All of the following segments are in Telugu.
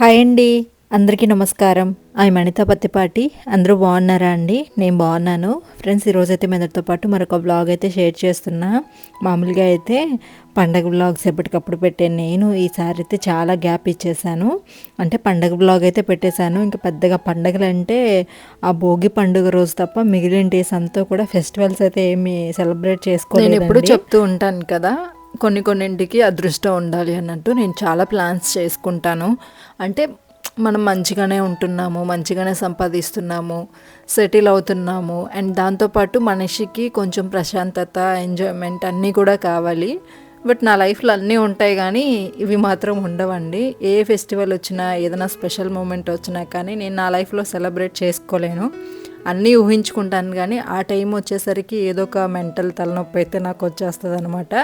హాయ్ అండి. అందరికీ నమస్కారం. ఐ అనిత పత్తిపాటి. అందరూ బాగున్నారా అండి? నేను బాగున్నాను. ఫ్రెండ్స్ ఈరోజు అయితే మీ అందరితో పాటు మరొక బ్లాగ్ అయితే షేర్ చేస్తున్నా. మామూలుగా అయితే పండగ బ్లాగ్స్ ఎప్పటికప్పుడు పెట్టే నేను ఈసారి అయితే చాలా గ్యాప్ ఇచ్చేసాను. అంటే పండగ బ్లాగ్ అయితే పెట్టేశాను. ఇంకా పెద్దగా పండగలు అంటే ఆ భోగి పండుగ రోజు తప్ప మిగిలిన డేస్ అంతా కూడా ఫెస్టివల్స్ అయితే ఏమి సెలబ్రేట్ చేసుకోలేదు ఎప్పుడు చెప్తూ ఉంటాను కదా కొన్ని కొన్నింటికి అదృష్టం ఉండాలి అన్నట్టు నేను చాలా ప్లాన్స్ చేసుకుంటాను. అంటే మనం మంచిగానే ఉంటున్నాము మంచిగానే సంపాదిస్తున్నాము సెటిల్ అవుతున్నాము అండ్ దాంతోపాటు మనిషికి కొంచెం ప్రశాంతత ఎంజాయ్మెంట్ అన్నీ కూడా కావాలి. బట్ నా లైఫ్లో అన్నీ ఉంటాయి కానీ ఇవి మాత్రం ఉండవండి. ఏ ఫెస్టివల్ వచ్చినా ఏదైనా స్పెషల్ మూమెంట్ వచ్చినా కానీ నేను నా లైఫ్లో సెలబ్రేట్ చేసుకోలేను. అన్నీ ఊహించుకుంటాను కానీ ఆ టైం వచ్చేసరికి ఏదో ఒక మెంటల్ తలనొప్పి అయితే నాకు వచ్చేస్తుంది అనమాట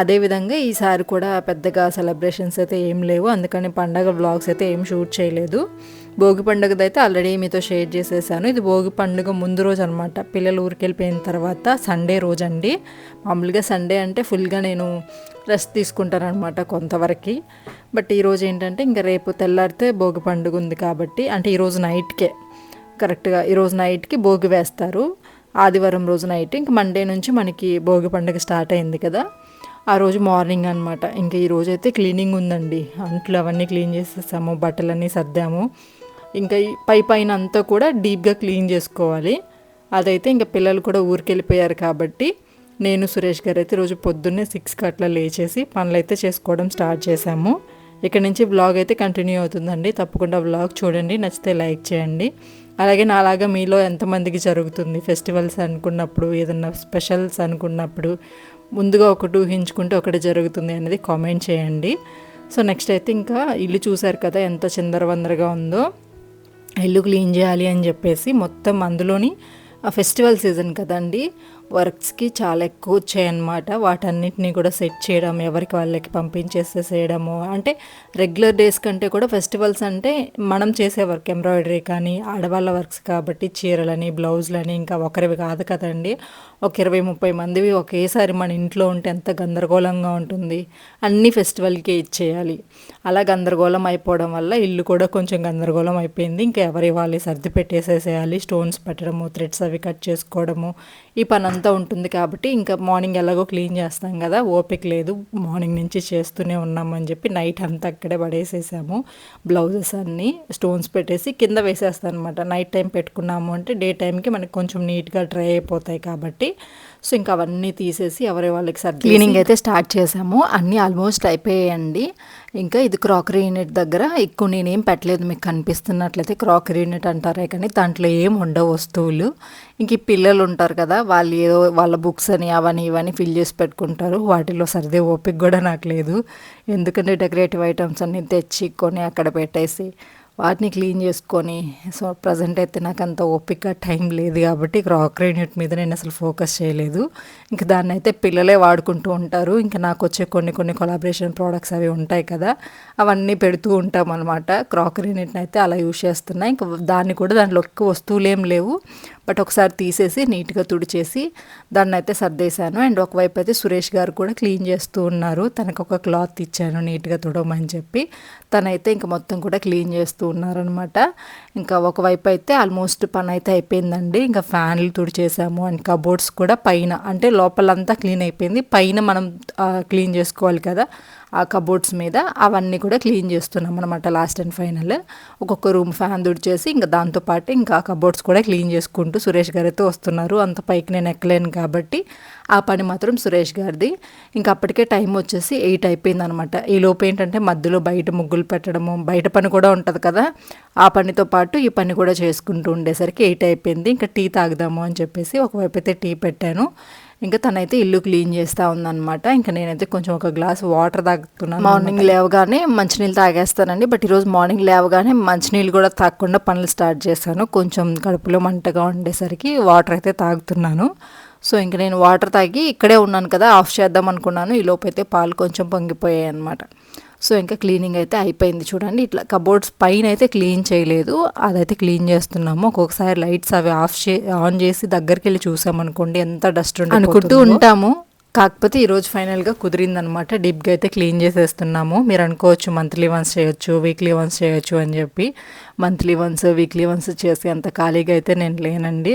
అదేవిధంగా ఈసారి కూడా పెద్దగా సెలబ్రేషన్స్ అయితే ఏం లేవు. అందుకని పండగ వ్లాగ్స్ అయితే ఏం షూట్ చేయలేదు. భోగి పండుగది అయితే ఆల్రెడీ మీతో షేర్ చేసేసాను. ఇది భోగి పండుగ ముందు రోజు అనమాట పిల్లలు ఊరికి వెళ్ళిపోయిన తర్వాత సండే రోజు అండి మామూలుగా సండే అంటే ఫుల్గా నేను రెస్ట్ తీసుకుంటాను అనమాట కొంతవరకు బట్ ఈరోజు ఏంటంటే ఇంకా రేపు తెల్లారితే భోగి పండుగ ఉంది కాబట్టి అంటే ఈరోజు నైట్కే కరెక్ట్గా ఈరోజు నైట్కి భోగి వేస్తారు. ఆదివారం రోజు నైట్ ఇంక మండే నుంచి మనకి భోగి పండుగ స్టార్ట్ అయింది కదా. ఆ రోజు మార్నింగ్ అనమాట ఇంకా ఈ రోజు అయితే క్లీనింగ్ ఉందండి. అంట్లు అవన్నీ క్లీన్ చేసేసాము బట్టలన్నీ సర్దాము. ఇంకా ఈ పై పైన అంతా కూడా డీప్గా క్లీన్ చేసుకోవాలి. అదైతే ఇంకా పిల్లలు కూడా ఊరికెళ్ళిపోయారు కాబట్టి నేను సురేష్ గారు అయితే రోజు పొద్దున్నే సిక్స్కి అట్లా లేచేసి పనులు అయితే చేసుకోవడం స్టార్ట్ చేశాము. ఇక్కడ నుంచి బ్లాగ్ అయితే కంటిన్యూ అవుతుందండి. తప్పకుండా బ్లాగ్ చూడండి నచ్చితే లైక్ చేయండి. అలాగే నాలాగా మీలో ఎంతమందికి జరుగుతుంది ఫెస్టివల్స్ అనుకున్నప్పుడు ఏదన్నా స్పెషల్స్ అనుకున్నప్పుడు ముందుగా ఒకటి ఊహించుకుంటే ఒకటి జరుగుతుంది అనేది కామెంట్ చేయండి. సో నెక్స్ట్ అయితే ఇంకా ఇల్లు చూశారు కదా ఎంత చిందరవందరగా ఉందో. ఇల్లు క్లీన్ చేయాలి అని చెప్పేసి మొత్తం అందులోని ఆ ఫెస్టివల్ సీజన్ కదండి. వర్క్స్కి చాలా ఎక్కువ వచ్చాయన్నమాట. వాటన్నిటిని కూడా సెట్ చేయడం ఎవరికి వాళ్ళకి పంపించేసేసేయడము. అంటే రెగ్యులర్ డేస్ కంటే కూడా ఫెస్టివల్స్ అంటే మనం చేసే వర్క్ ఎంబ్రాయిడరీ కానీ ఆడవాళ్ళ వర్క్స్ కాబట్టి చీరలని బ్లౌజులని ఇంకా ఒకరివి కాదు కదండి. ఒక ఇరవై ముప్పై మందివి ఒకేసారి మన ఇంట్లో ఉంటే ఎంత గందరగోళంగా ఉంటుంది. అన్ని ఫెస్టివల్కే ఇచ్చేయాలి. అలా గందరగోళం అయిపోవడం వల్ల ఇల్లు కూడా కొంచెం గందరగోళం అయిపోయింది. ఇంకా ఎవరి వాళ్ళు సర్ది పెట్టేసేసేయాలి స్టోన్స్ పెట్టడము థ్రెడ్స్ అవి కట్ చేసుకోవడము ఈ పని అంతా ఉంటుంది కాబట్టి ఇంకా మార్నింగ్ ఎలాగో క్లీన్ చేస్తాం కదా ఓపిక లేదు. మార్నింగ్ నుంచి చేస్తూనే ఉన్నామని చెప్పి నైట్ అంతా అక్కడే పడేసేసాము. బ్లౌజెస్ అన్నీ స్టోన్స్ పెట్టేసి కింద వేసేస్తాను అనమాట నైట్ టైం పెట్టుకున్నాము అంటే డే టైంకి మనకి కొంచెం నీట్గా డ్రై అయిపోతాయి కాబట్టి సో ఇంకా అవన్నీ తీసేసి ఎవరి వాళ్ళకి సార్ క్లీనింగ్ అయితే స్టార్ట్ చేసాము. అన్నీ ఆల్మోస్ట్ అయిపోయాయండి. ఇంకా ఇది క్రాకరీ యూనిట్ దగ్గర. ఎక్కువ నేనేం పెట్టలేదు మీకు కనిపిస్తున్నట్లయితే క్రాకరీ యూనిట్ అంటారే కానీ దాంట్లో ఏం ఉండవు వస్తువులు. ఇంక ఈ పిల్లలు ఉంటారు కదా వాళ్ళు ఏదో వాళ్ళ బుక్స్ అని అవని ఇవని ఫిల్ చేసి పెట్టుకుంటారు. వాటిలో సర్దే ఓపిక కూడా నాకు లేదు. ఎందుకంటే డెకరేటివ్ ఐటమ్స్ అన్నీ తెచ్చి కొని అక్కడ పెట్టేసి వాటిని క్లీన్ చేసుకొని సో ప్రజెంట్ అయితే నాకు అంత ఓపిక టైం లేదు కాబట్టి క్రాకరీ యూనిట్ మీద నేను అసలు ఫోకస్ చేయలేదు. ఇంకా దాన్ని అయితే పిల్లలే వాడుకుంటూ ఉంటారు. ఇంకా నాకు వచ్చే కొన్ని కొన్ని కొలాబరేషన్ ప్రోడక్ట్స్ అవి ఉంటాయి కదా అవన్నీ పెడుతూ ఉంటాం అనమాట క్రాకరీ యూనిట్ని అయితే అలా యూస్ చేస్తున్నా. ఇంకా దాన్ని కూడా దాంట్లో ఎక్కువ వస్తువులు ఏం లేవు. బట్ ఒకసారి తీసేసి నీట్గా తుడిచేసి దాన్ని అయితే సర్దేశాను. అండ్ ఒకవైపు అయితే సురేష్ గారు కూడా క్లీన్ చేస్తూ ఉన్నారు. తనకు ఒక క్లాత్ ఇచ్చాను నీట్గా తుడమని చెప్పి. తనైతే ఇంకా మొత్తం కూడా క్లీన్ చేస్తూ ఉన్నారనమాట. ఇంకా ఒకవైపు అయితే ఆల్మోస్ట్ పని అయితే అయిపోయిందండి. ఇంకా ఫ్యాన్లు తుడిచేసాము అండ్ కబోర్డ్స్ కూడా పైన అంటే లోపలంతా క్లీన్ అయిపోయింది. పైన మనం క్లీన్ చేసుకోవాలి కదా ఆ కబోర్డ్స్ మీద అవన్నీ కూడా క్లీన్ చేస్తున్నాం అనమాట లాస్ట్ అండ్ ఫైనల్. ఒక్కొక్క రూమ్ ఫ్యాన్ తుడిచేసి ఇంకా దాంతోపాటు ఇంకా కబోర్డ్స్ కూడా క్లీన్ చేసుకుంటాం సురేష్ గారైతే వస్తున్నారు. అంత పైకి నేను ఎక్కలేను కాబట్టి ఆ పని మాత్రం సురేష్ గారిది. ఇంకా అప్పటికే టైం వచ్చేసి ఎయిట్ అయిపోయింది అనమాట ఈ లోపు ఏంటంటే మధ్యలో బయట ముగ్గులు పెట్టడము బయట పని కూడా ఉంటుంది కదా. ఆ పనితో పాటు ఈ పని కూడా చేసుకుంటూ ఉండేసరికి ఎయిట్ అయిపోయింది. ఇంకా టీ తాగుదాము అని చెప్పేసి ఒకవైపు అయితే టీ పెట్టాను. ఇంకా తనైతే ఇల్లు క్లీన్ చేస్తూ ఉందన్నమాట. ఇంకా నేనైతే కొంచెం ఒక గ్లాస్ వాటర్ తాగుతున్నాను మార్నింగ్ లేవగానే మంచినీళ్ళు తాగేస్తానండి. బట్ ఈరోజు మార్నింగ్ లేవగానే మంచినీళ్ళు కూడా తాగకుండా పనులు స్టార్ట్ చేశాను. కొంచెం కడుపులో మంటగా ఉండేసరికి వాటర్ అయితే తాగుతున్నాను. సో ఇంక నేను వాటర్ తాగి ఇక్కడే ఉన్నాను కదా ఆఫ్ చేద్దాం అనుకున్నాను. ఈ లోపు అయితే పాలు కొంచెం పొంగిపోయాయి అనమాట సో ఇంకా క్లీనింగ్ అయితే అయిపోయింది చూడండి. ఇట్లా కబోర్డ్స్ పైన అయితే క్లీన్ చేయలేదు. అదైతే క్లీన్ చేస్తున్నాము. ఒక్కొక్కసారి లైట్స్ అవి ఆఫ్ చే ఆన్ చేసి దగ్గరికి వెళ్ళి చూసామనుకోండి ఎంత డస్ట్ అనుకుంటూ ఉంటాము. కాకపోతే ఈరోజు ఫైనల్గా కుదిరిందనమాట డీప్గా అయితే క్లీన్ చేసేస్తున్నాము. మీరు అనుకోవచ్చు మంత్లీ వన్స్ చేయొచ్చు వీక్లీ వన్స్ చేయొచ్చు అని చెప్పి. మంత్లీ వన్స్ వీక్లీ వన్స్ చేసి అంత ఖాళీగా అయితే నేను లేనండి.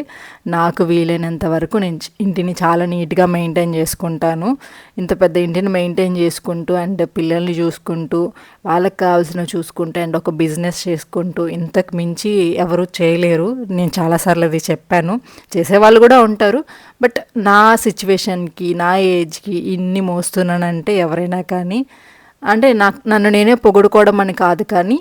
నాకు వీలైనంత వరకు నేను ఇంటిని చాలా నీట్గా మెయింటైన్ చేసుకుంటాను. ఇంత పెద్ద ఇంటిని మెయింటైన్ చేసుకుంటూ అండ్ పిల్లల్ని చూసుకుంటూ వాళ్ళకి కావాల్సిన చూసుకుంటూ అండ్ ఒక బిజినెస్ చేసుకుంటూ ఇంతకు మించి ఎవరు చేయలేరు. నేను చాలాసార్లు అది చెప్పాను. చేసేవాళ్ళు కూడా ఉంటారు. బట్ నా సిచ్యువేషన్కి నా ఏజ్కి ఇన్ని మోస్తున్నానంటే ఎవరైనా కానీ అంటే నాకు నన్ను నేనే పొగుడుకోవడం అని కాదు కానీ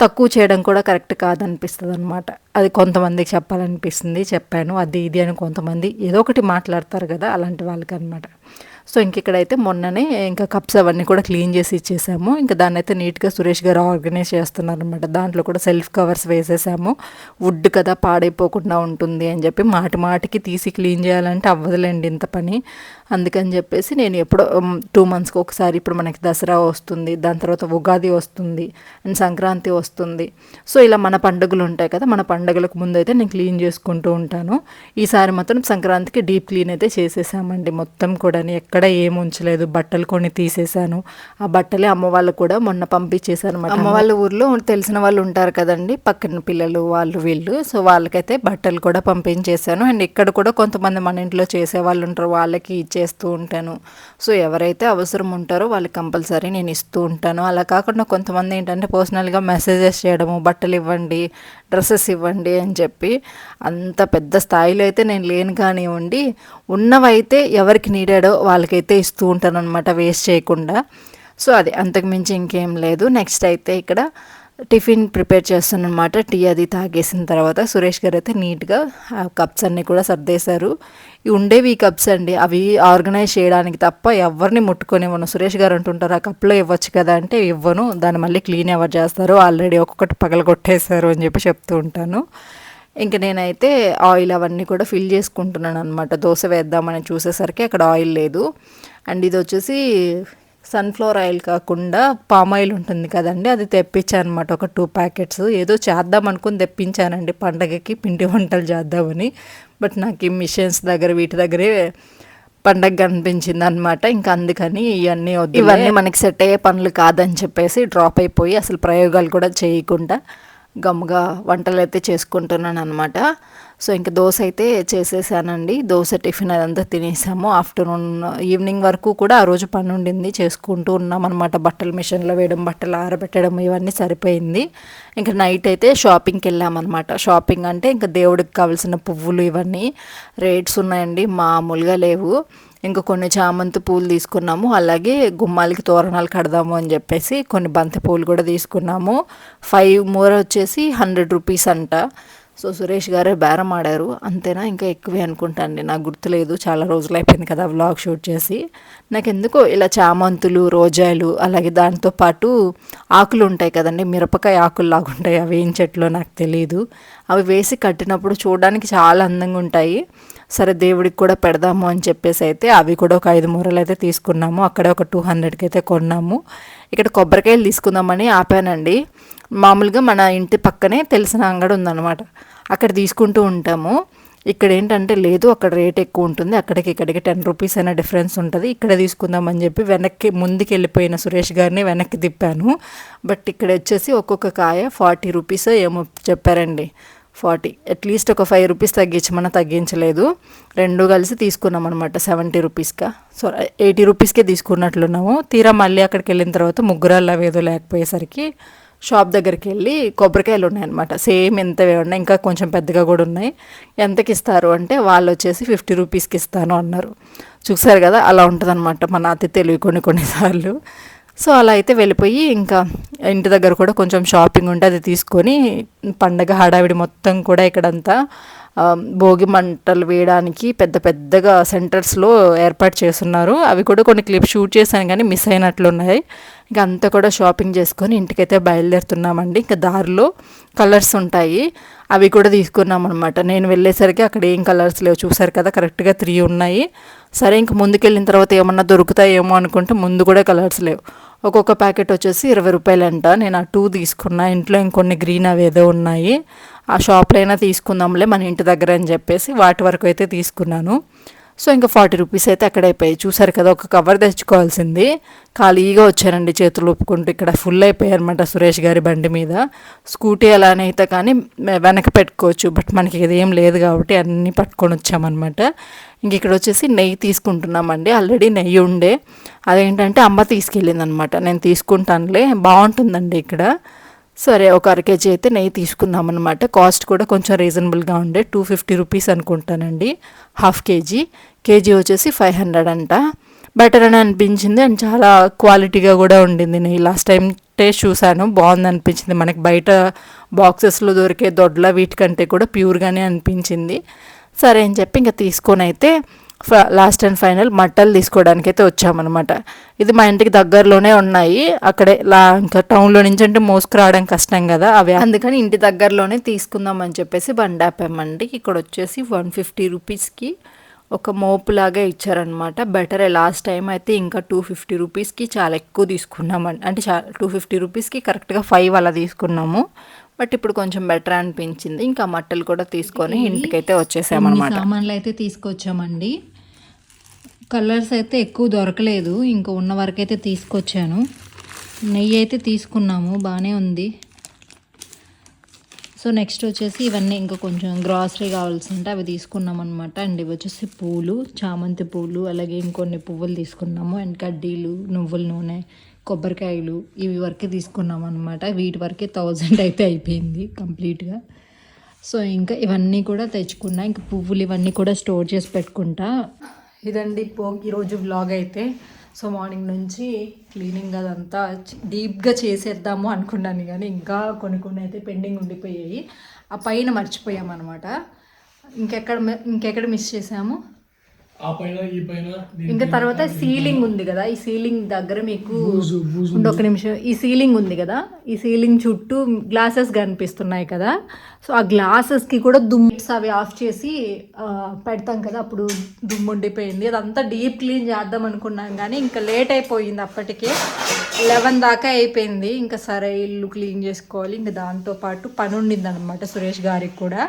తక్కువ చేయడం కూడా కరెక్ట్ కాదనిపిస్తుంది అనమాట అది కొంతమందికి చెప్పాలనిపిస్తుంది చెప్పాను. అది ఇది అని కొంతమంది ఏదో ఒకటి మాట్లాడతారు కదా అలాంటి వాళ్ళకి అనమాట సో ఇంక ఇక్కడైతే మొన్ననే ఇంకా కప్స్ అవన్నీ కూడా క్లీన్ చేసి ఇచ్చేసాము. ఇంకా దాన్ని అయితే నీట్గా సురేష్ గారు ఆర్గనైజ్ చేస్తున్నారు అనమాట దాంట్లో కూడా సెల్ఫ్ కవర్స్ వేసేసాము. వుడ్ కదా పాడైపోకుండా ఉంటుంది అని చెప్పి మాటి మాటికి తీసి క్లీన్ చేయాలంటే అవ్వదులేండి ఇంత పని. అందుకని చెప్పేసి నేను ఎప్పుడో టూ మంత్స్కి ఒకసారి ఇప్పుడు మనకి దసరా వస్తుంది దాని తర్వాత ఉగాది వస్తుంది అండ్ సంక్రాంతి వస్తుంది. సో ఇలా మన పండుగలు ఉంటాయి కదా మన పండుగలకు ముందు అయితే నేను క్లీన్ చేసుకుంటూ ఉంటాను. ఈసారి మాత్రం సంక్రాంతికి డీప్ క్లీన్ అయితే చేసేసామండి మొత్తం కూడా ఎక్కడ ఏం ఉంచలేదు బట్టలు కొన్ని తీసేసాను. ఆ బట్టలే అమ్మ వాళ్ళు కూడా మొన్న పంపించేసాను అమ్మ వాళ్ళ ఊర్లో తెలిసిన వాళ్ళు ఉంటారు కదండి పక్కన పిల్లలు వాళ్ళు వీళ్ళు. సో వాళ్ళకైతే బట్టలు కూడా పంపించేశాను. అండ్ ఇక్కడ కూడా కొంతమంది మన ఇంట్లో చేసే వాళ్ళు ఉంటారు వాళ్ళకి చేస్తూ ఉంటాను. సో ఎవరైతే అవసరం ఉంటారో వాళ్ళకి కంపల్సరీ నేను ఇస్తూ ఉంటాను. అలా కాకుండా కొంతమంది ఏంటంటే పర్సనల్గా మెసేజెస్ చేయడము బట్టలు ఇవ్వండి డ్రెస్సెస్ ఇవ్వండి అని చెప్పి అంత పెద్ద స్థాయిలో అయితే నేను లేను కానివ్వండి ఉన్నవైతే ఎవరికి నీడాడో వాళ్ళకైతే ఇస్తూ ఉంటాను అనమాట వేస్ట్ చేయకుండా. సో అది అంతకుమించి ఇంకేం లేదు. నెక్స్ట్ అయితే ఇక్కడ టిఫిన్ ప్రిపేర్ చేస్తాను అనమాట టీ అది తాగేసిన తర్వాత సురేష్ గారు అయితే నీట్గా ఆ కప్స్ అన్నీ కూడా సర్దేశారు. ఇవి ఉండేవి ఈ కప్స్ అండి. అవి ఆర్గనైజ్ చేయడానికి తప్ప ఎవరిని ముట్టుకొనివ్వను సురేష్ గారు అంటుంటారు ఆ కప్లో ఇవ్వచ్చు కదా అంటే ఇవ్వను. దాన్ని మళ్ళీ క్లీన్ ఎవరు చేస్తారు ఆల్రెడీ ఒక్కొక్కటి పగల కొట్టేశారు అని చెప్పి చెప్తూ ఉంటాను. ఇంకా నేనైతే ఆయిల్ అవన్నీ కూడా ఫిల్ చేసుకుంటున్నాను అనమాట దోశ వేద్దామని చూసేసరికి అక్కడ ఆయిల్ లేదు. అండ్ ఇది వచ్చేసి సన్ఫ్లవర్ ఆయిల్ కాకుండా పామ్ ఆయిల్ ఉంటుంది కదండి అది తెప్పించాను అనమాట ఒక టూ ప్యాకెట్స్. ఏదో చేద్దాం అనుకుని తెప్పించానండి పండగకి పిండి వంటలు చేద్దామని. బట్ నాకు ఈ మిషన్స్ దగ్గర వీటి దగ్గరే పండగ కనిపించింది అనమాట ఇంకా అందుకని ఇవన్నీ వద్దు ఇవన్నీ మనకి సెట్ అయ్యే పనులు కాదని చెప్పేసి డ్రాప్ అయిపోయి అసలు ప్రయోగాలు కూడా చేయకుండా గమ్ముగా వంటలు అయితే చేసుకుంటున్నాను అనమాట సో ఇంకా దోశ అయితే చేసేసానండి. దోశ టిఫిన్ అదంతా తినేసాము. ఆఫ్టర్నూన్ ఈవినింగ్ వరకు కూడా ఆ రోజు పని ఉండింది. చేసుకుంటూ ఉన్నాం అనమాట బట్టలు మిషన్లో వేయడం బట్టలు ఆరబెట్టడం ఇవన్నీ సరిపోయింది. ఇంకా నైట్ అయితే షాపింగ్కి వెళ్ళామన్నమాట. షాపింగ్ అంటే ఇంకా దేవుడికి కావాల్సిన పువ్వులు ఇవన్నీ. రేట్స్ ఉన్నాయండి. మామూలుగా లేవు. ఇంకా కొన్ని చామంతి పూలు తీసుకున్నాము. అలాగే గుమ్మాలకి తోరణాలు కడదాము అని చెప్పేసి కొన్ని బంతి పూలు కూడా తీసుకున్నాము. ఫైవ్ మూర వచ్చేసి హండ్రెడ్ రూపీస్ అంట. సో సురేష్ గారే బేరం ఆడారు. అంతేనా? ఇంకా ఎక్కువే అనుకుంటాను నాకు గుర్తులేదు. చాలా రోజులు అయిపోయింది కదా వ్లాగ్ షూట్ చేసి. నాకు ఎందుకో ఇలా చామంతులు రోజాలు అలాగే దానితో పాటు ఆకులు ఉంటాయి కదండి. మిరపకాయ ఆకులు లాగా ఉంటాయి. అవి ఏం చెట్లో నాకు తెలియదు అవి వేసి కట్టినప్పుడు చూడడానికి చాలా అందంగా ఉంటాయి. సరే దేవుడికి కూడా పెడదాము అని చెప్పేసి అయితే అవి కూడా ఒక ఐదు మూరలు అయితే తీసుకున్నాము. అక్కడ ఒక టూ హండ్రెడ్కి అయితే కొన్నాము. ఇక్కడ కొబ్బరికాయలు తీసుకుందామని ఆపానండి. మామూలుగా మన ఇంటి పక్కనే తెలిసిన అంగడి ఉందన్నమాట. అక్కడ తీసుకుంటూ ఉంటాము. ఇక్కడ ఏంటంటే లేదు అక్కడ రేట్ ఎక్కువ ఉంటుంది. అక్కడికి ఇక్కడికి టెన్ రూపీస్ అయినా డిఫరెన్స్ ఉంటుంది. ఇక్కడ తీసుకుందామని చెప్పి వెనక్కి ముందుకు వెళ్ళిపోయిన సురేష్ గారిని వెనక్కి తిప్పాను. బట్ ఇక్కడ వచ్చేసి ఒక్కొక్క కాయ ఫార్టీ రూపీస్ ఏమో చెప్పారండి. ఫార్టీ అట్లీస్ట్ ఒక ఫైవ్ రూపీస్ తగ్గించమన్నా తగ్గించలేదు. రెండు కలిసి తీసుకున్నాం అనమాట సెవెంటీ రూపీస్గా. సో ఎయిటీ రూపీస్కే తీసుకున్నట్లున్నాము. తీరా మళ్ళీ అక్కడికి వెళ్ళిన తర్వాత ముగ్గురాల్లో ఏదో లేకపోయేసరికి షాప్ దగ్గరికి వెళ్ళి కొబ్బరికాయలు ఉన్నాయన్నమాట. సేమ్ ఎంతవే ఉన్నాయి ఇంకా కొంచెం పెద్దగా కూడా ఉన్నాయి. ఎంతకి ఇస్తారు అంటే వాళ్ళు వచ్చేసి ఫిఫ్టీ రూపీస్కి ఇస్తాను అన్నారు. చూసారు కదా అలా ఉంటుందన్నమాట మన అతి తెలివి కొన్ని కొన్నిసార్లు సో అలా అయితే వెళ్ళిపోయి ఇంకా ఇంటి దగ్గర కూడా కొంచెం షాపింగ్ ఉంటే అది తీసుకొని పండగ హడావిడి మొత్తం కూడా ఇక్కడంతా భోగి మంటలు వేయడానికి పెద్ద పెద్దగా సెంటర్స్లో ఏర్పాటు చేస్తున్నారు. అవి కూడా కొన్ని క్లిప్స్ షూట్ చేశాను కానీ మిస్ అయినట్లు ఉన్నాయి. ఇంకా అంతా కూడా షాపింగ్ చేసుకొని ఇంటికైతే బయలుదేరుతున్నామండి. ఇంకా దారిలో కలర్స్ ఉంటాయి. అవి కూడా తీసుకున్నాం అనమాట నేను వెళ్ళేసరికి అక్కడ ఏం కలర్స్ లేవు. చూసారు కదా కరెక్ట్గా త్రీ ఉన్నాయి. సరే ఇంక ముందుకెళ్ళిన తర్వాత ఏమన్నా దొరుకుతాయేమో అనుకుంటే ముందు కూడా కలర్స్ లేవు. ఒక్కొక్క ప్యాకెట్ వచ్చేసి ఇరవై రూపాయలంట. నేను ఆ టూ తీసుకున్నా. ఇంట్లో ఇంకొన్ని గ్రీన్ అవి ఏదో ఉన్నాయి. ఆ షాప్లో అయినా తీసుకుందాంలే మన ఇంటి దగ్గర అని చెప్పేసి వాటి వరకు అయితే తీసుకున్నాను. సో ఇంకా ఫార్టీ రూపీస్ అయితే అక్కడ అయిపోయాయి. చూసారు కదా ఒక కవర్ తెచ్చుకోవాల్సింది. ఖాళీగా వచ్చారండి చేతులు ఒప్పుకుంటూ ఇక్కడ ఫుల్ అయిపోయాయి అనమాట సురేష్ గారి బండి మీద. స్కూటీ అలానే అయితే కానీ వెనక పెట్టుకోవచ్చు బట్ మనకి ఇది ఏం లేదు కాబట్టి అన్నీ పట్టుకొని వచ్చామన్నమాట. ఇంక ఇక్కడ వచ్చేసి నెయ్యి తీసుకుంటున్నామండి. ఆల్రెడీ నెయ్యి ఉండే. అదేంటంటే అమ్మ తీసుకెళ్ళింది అనమాట నేను తీసుకుంటానులే బాగుంటుందండి ఇక్కడ. సరే ఒక అర కేజీ అయితే నెయ్యి తీసుకుందాం అనమాట కాస్ట్ కూడా కొంచెం రీజనబుల్గా ఉండే టూ ఫిఫ్టీ రూపీస్ అనుకుంటానండి. Half KG. కేజీ వచ్చేసి ఫైవ్ హండ్రెడ్ అంట. బెటర్ అని అనిపించింది అండ్ చాలా క్వాలిటీగా కూడా ఉండింది నెయ్యి. లాస్ట్ టైం టేస్ట్ చూశాను బాగుంది అనిపించింది. మనకి బయట బాక్సెస్లో దొరికే దొడ్ల వీటికంటే కూడా ప్యూర్గానే అనిపించింది. సరే అని చెప్పి ఇంకా తీసుకొని అయితే లాస్ట్ అండ్ ఫైనల్ మట్టలు తీసుకోవడానికి అయితే వచ్చామన్నమాట. ఇది మా ఇంటికి దగ్గరలోనే ఉన్నాయి. అక్కడే లా ఇంకా టౌన్లో నుంచి అంటే మోసుకురావడం కష్టం కదా అవి అందుకని ఇంటి దగ్గరలోనే తీసుకుందామని చెప్పేసి బండి ఆపామండి. ఇక్కడ వచ్చేసి వన్ ఫిఫ్టీ రూపీస్కి ఒక మోపులాగా ఇచ్చారనమాట బెటర్ లాస్ట్ టైం అయితే ఇంకా టూ ఫిఫ్టీ రూపీస్కి చాలా ఎక్కువ తీసుకున్నామండి అంటే చా టూ ఫిఫ్టీ రూపీస్కి కరెక్ట్గా ఫైవ్ అలా తీసుకున్నాము. బట్ ఇప్పుడు కొంచెం బెటర్ అనిపించింది. ఇంకా మట్టలు కూడా తీసుకొని ఇంటికైతే వచ్చేసామన్నమాట. సామాన్లు అయితే తీసుకొచ్చామండి. కలర్స్ అయితే ఎక్కువ దొరకలేదు. ఇంకా ఉన్న వరకు అయితే తీసుకొచ్చాను. నెయ్యి అయితే తీసుకున్నాము. బాగానే ఉంది. సో నెక్స్ట్ వచ్చేసి ఇవన్నీ ఇంకా కొంచెం గ్రాసరీ కావాల్సి ఉంటే అవి తీసుకున్నాం అనమాట అండ్ ఇవి వచ్చేసి పూలు చామంతి పూలు అలాగే ఇంకొన్ని పువ్వులు తీసుకున్నాము. అండ్ కడ్డీలు నువ్వుల నూనె కొబ్బరికాయలు ఇవి వరకే తీసుకున్నాం అనమాట వీటి వరకే థౌజండ్ అయితే అయిపోయింది కంప్లీట్గా. సో ఇంకా ఇవన్నీ కూడా తెచ్చుకున్నా. ఇంకా పువ్వులు ఇవన్నీ కూడా స్టోర్ చేసి పెట్టుకుంటా. ఇదండి పో ఈరోజు వ్లాగ్ అయితే. సో మార్నింగ్ నుంచి క్లీనింగ్ అదంతా డీప్గా చేసేద్దాము అనుకున్నాను కానీ ఇంకా కొన్ని కొన్ని అయితే పెండింగ్ ఉండిపోయాయి. ఆ పైన మర్చిపోయామన్నమాట. ఇంకెక్కడ మి- ఇంకెక్కడ మిస్ చేసాము? ఆ పైన ఈ పైన ఇంకా తర్వాత సీలింగ్ ఉంది కదా ఈ సీలింగ్ దగ్గర మీకు ఒక నిమిషం. ఈ సీలింగ్ ఉంది కదా ఈ సీలింగ్ చుట్టూ గ్లాసెస్ కనిపిస్తున్నాయి కదా. సో ఆ గ్లాసెస్కి కూడా దుమ్స్ అవి ఆఫ్ చేసి పెడతాం కదా అప్పుడు దుమ్ము ఉండిపోయింది. అదంతా డీప్ క్లీన్ చేద్దాం అనుకున్నాం కానీ ఇంకా లేట్ అయిపోయింది అప్పటికే. లెవెన్ దాకా అయిపోయింది. ఇంకా సరే ఇల్లు క్లీన్ చేసుకోవాలి. ఇంకా దాంతో పాటు పని ఉండింది అనమాట సురేష్ గారికి కూడా.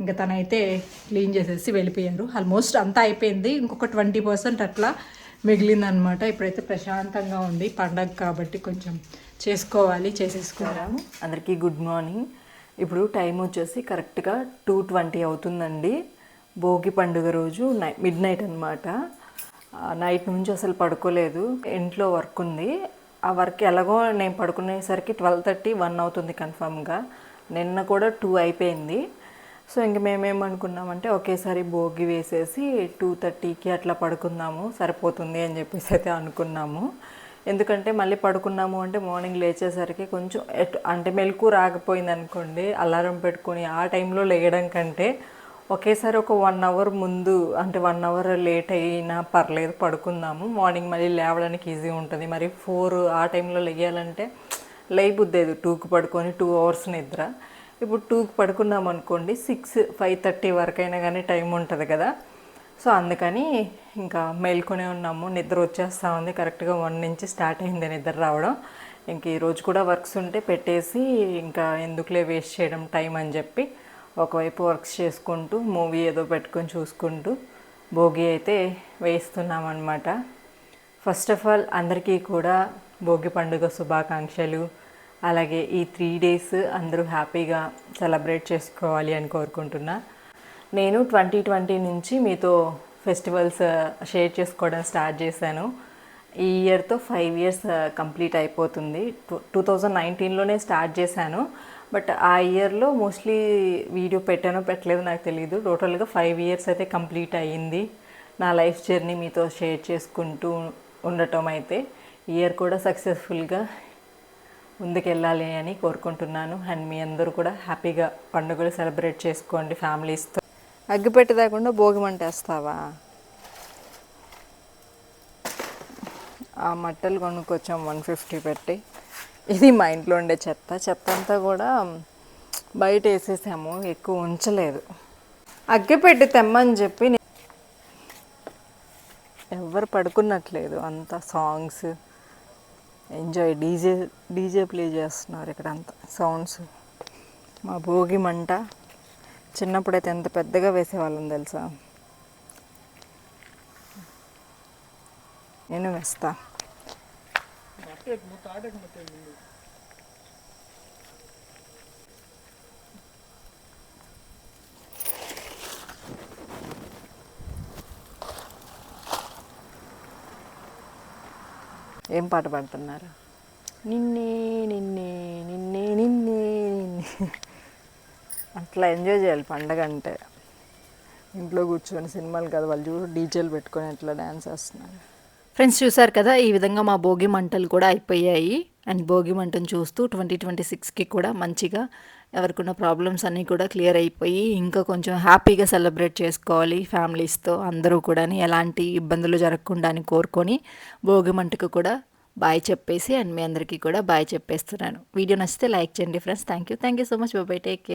ఇంకా తనైతే క్లీన్ చేసేసి వెళ్ళిపోయారు. ఆల్మోస్ట్ అంతా అయిపోయింది. ఇంకొక ట్వంటీ పర్సెంట్ అట్లా మిగిలిందనమాట. ఇప్పుడైతే ప్రశాంతంగా ఉంది. పండగ కాబట్టి కొంచెం చేసుకోవాలి చేసేసుకున్నాము అందరికీ గుడ్ మార్నింగ్. ఇప్పుడు టైం వచ్చేసి కరెక్ట్గా టూ ట్వంటీ అవుతుందండి. భోగి పండుగ రోజు నై మిడ్ నైట్ అనమాట నైట్ నుంచి అసలు పడుకోలేదు. ఇంట్లో వర్క్ ఉంది. ఆ వర్క్ ఎలాగో నేను పడుకునేసరికి ట్వెల్వ్ థర్టీ వన్ అవుతుంది కన్ఫామ్గా. నిన్న కూడా టూ అయిపోయింది. సో ఇంక మేమేమనుకున్నామంటే ఒకేసారి భోగి వేసేసి టూ థర్టీకి అట్లా పడుకుందాము సరిపోతుంది అని చెప్పేసి అయితే అనుకున్నాము. ఎందుకంటే మళ్ళీ పడుకున్నాము అంటే మార్నింగ్ లేచేసరికి కొంచెం ఎటు అంటే మెలకు రాకపోయింది అనుకోండి అలారం పెట్టుకొని ఆ టైంలో లేయడం కంటే ఒకేసారి ఒక వన్ అవర్ ముందు అంటే వన్ అవర్ లేట్ అయినా పర్లేదు పడుకుందాము. మార్నింగ్ మళ్ళీ లేవడానికి ఈజీ ఉంటుంది. మరి ఫోర్ ఆ టైంలో లేయాలంటే లేయబుద్దేది టూకి పడుకొని టూ అవర్స్ నిద్ర. ఇప్పుడు టూకి పడుకున్నాం అనుకోండి సిక్స్ ఫైవ్ థర్టీ వరకైనా కానీ టైం ఉంటుంది కదా. సో అందుకని ఇంకా మేల్కొనే ఉన్నాము. నిద్ర వచ్చేస్తూ ఉంది. కరెక్ట్గా వన్ నుంచి స్టార్ట్ అయింది నిద్ర రావడం. ఇంక ఈరోజు కూడా వర్క్స్ ఉంటే పెట్టేసి ఇంకా ఎందుకులే వేస్ట్ చేయడం టైం అని చెప్పి ఒకవైపు వర్క్స్ చేసుకుంటూ మూవీ ఏదో పెట్టుకొని చూసుకుంటూ భోగి అయితే వేస్తున్నాం అనమాట ఫస్ట్ ఆఫ్ ఆల్ అందరికీ కూడా భోగి పండుగ శుభాకాంక్షలు. అలాగే ఈ త్రీ డేస్ అందరూ హ్యాపీగా సెలబ్రేట్ చేసుకోవాలి అని కోరుకుంటున్నా. నేను ట్వంటీ ట్వంటీ నుంచి మీతో ఫెస్టివల్స్ షేర్ చేసుకోవడం స్టార్ట్ చేశాను. ఈ ఇయర్తో ఫైవ్ ఇయర్స్ కంప్లీట్ అయిపోతుంది. టూ టూ థౌజండ్ నైన్టీన్లోనే స్టార్ట్ చేశాను. బట్ ఆ ఇయర్లో మోస్ట్లీ వీడియో పెట్టానో పెట్టలేదో నాకు తెలియదు టోటల్గా ఫైవ్ ఇయర్స్ అయితే కంప్లీట్ అయ్యింది. నా లైఫ్ జర్నీ మీతో షేర్ చేసుకుంటూ ఉండటం అయితే ఇయర్ కూడా సక్సెస్ఫుల్గా ముందుకెళ్ళాలి అని కోరుకుంటున్నాను. అండ్ మీ అందరూ కూడా హ్యాపీగా పండుగలు సెలబ్రేట్ చేసుకోండి ఫ్యామిలీస్తో. అగ్గిపెట్టి లేకుండా భోగి మంట వేస్తావా? ఆ మట్టలు కొనుక్కొచ్చాం వన్ ఫిఫ్టీ పెట్టి. ఇది మా ఇంట్లో ఉండే చెత్త. చెత్త అంతా కూడా బయట వేసేసాము. ఎక్కువ ఉంచలేదు. అగ్గిపెట్టి తెమ్మని చెప్పి ఎవరు పడుకున్నట్లేదు. అంత songs. Enjoy DJ DJ play చేస్తున్నారు ఇక్కడంతా. సౌండ్స్ మా భోగి మంట చిన్నప్పుడైతే ఎంత పెద్దగా వేసేవాళ్ళం తెలుసా? నేను వేస్తా. ఏం పాట పాడుతున్నారు? నిన్నే నిన్నే నిన్నే నిన్నే నిన్నే. అట్లా ఎంజాయ్ చేయాలి పండగ అంటే. ఇంట్లో కూర్చొని సినిమాలు కదా వాళ్ళు చూడు డీజేలు పెట్టుకొని అట్లా డ్యాన్స్ వేస్తున్నారు. ఫ్రెండ్స్ చూసారు కదా ఈ విధంగా మా భోగి మంటలు కూడా అయిపోయాయి. అండ్ భోగి మంటను చూస్తూ ట్వంటీ ట్వంటీ సిక్స్కి కూడా మంచిగా ఎవరికున్న ప్రాబ్లమ్స్ అన్నీ కూడా క్లియర్ అయిపోయి ఇంకా కొంచెం హ్యాపీగా సెలబ్రేట్ చేసుకోవాలి ఫ్యామిలీస్తో అందరూ కూడా ఎలాంటి ఇబ్బందులు జరగకుండా అని కోరుకొని భోగి మంటకు కూడా బాయ్ చెప్పేసి అండ్ మీ అందరికీ కూడా బాయ్ చెప్పేస్తున్నాను. వీడియో నచ్చితే లైక్ చేయండి friends thank you thank you so much బాబాయ్ టేక్ కేర్